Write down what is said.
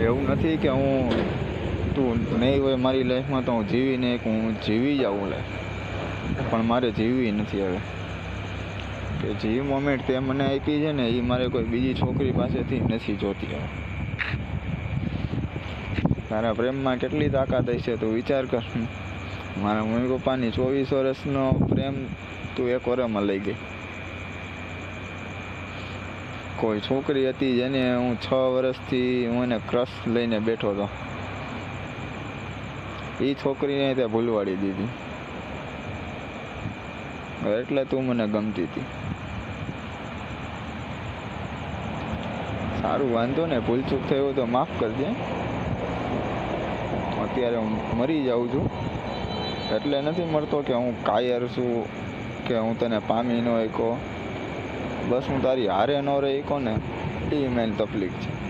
એવું નથી કે હું તું નહીં હોય મારી લાઈફમાં તો હું જીવી નહીં શકું. હું જીવી જાઉં લે પણ મારે જીવવી નથી હવે. કે જે મોમેન્ટ તે મને આપી છે ને એ મારે કોઈ બીજી છોકરી પાસેથી નથી જોતી હવે. તારા પ્રેમમાં કેટલી તાકાત હશે તું વિચાર કર. મારા મમ્મી પપ્પાની ચોવીસ વર્ષનો પ્રેમ તું એક વરમાં લઈ ગઈ. કોઈ છોકરી હતી જેને હું છ વર્ષથી હું એને ક્રશ લઈને બેઠો હતો. એ છોકરીને તે ભૂલવાડી દીધી. એટલે તું મને ગમતી હતી. સારું, વાંધો ને, ભૂલચૂક થયું તો માફ કરજે. અત્યારે હું મરી જાઉં છું. એટલે નથી મળતો કે હું કાયર છું, કે હું તને પામી ન શકો બસ હું તારી હારે ન રહી કોને? એ મેન તકલીફ છે.